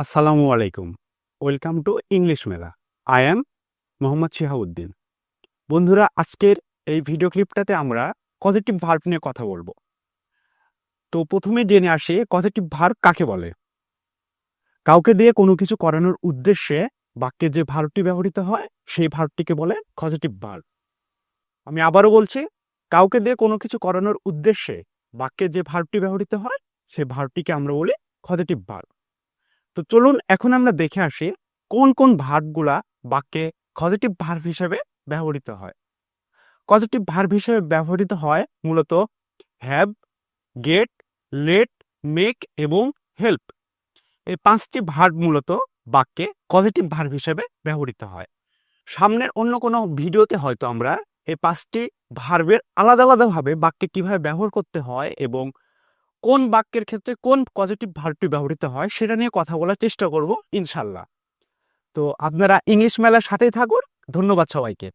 আসসালামু আলাইকুম। Welcome to English Mela I am Mohammad Shihauddin. বন্ধুরা, আজকের এই ভিডিও ক্লিপটাতে আমরা পজিটিভ ভার্ব নিয়ে কথা বলব। তো প্রথমে জেনে আসে, পজিটিভ ভার্ব কাকে বলে? কাউকে দিয়ে কোনো কিছু করানোর উদ্দেশ্যে বাক্যে যে ভার্বটি ব্যবহৃত হয়, সেই ভার্বটিকে বলে পজিটিভ ভার্ব। আমি আবারও বলছি, কাউকে দিয়ে কোনো কিছু করানোর উদ্দেশ্যে বাক্যে যে ভার্বটি ব্যবহৃত হয় সেই ভার্বটিকে আমরা বলি পজিটিভ ভার্ব। তো চলুন এখন আমরা দেখে আসি কোন কোন ভার্বগুলা বাক্যে পজিটিভ ভার্ব হিসেবে ব্যবহৃত হয়। পজিটিভ ভার্ব হিসেবে ব্যবহৃত হয় মূলত হ্যাভ গেট লেট মেক এবং হেল্প এই পাঁচটি ভার্ব মূলত বাক্যে পজিটিভ ভার্ব হিসেবে ব্যবহৃত হয়। সামনের অন্য কোনো ভিডিওতে হয়তো আমরা এই পাঁচটি ভার্বের আলাদা আলাদাভাবে বাক্যে কীভাবে ব্যবহার করতে হয় এবং কোন বাক্যের ক্ষেত্রে কোন পজিটিভ ভার্বটি ব্যবহৃত হয় সেটা নিয়ে কথা বলার চেষ্টা করব ইনশাল্লাহ তো আপনারা ইংলিশ মেলার সাথেই থাকুন। ধন্যবাদ সবাইকে।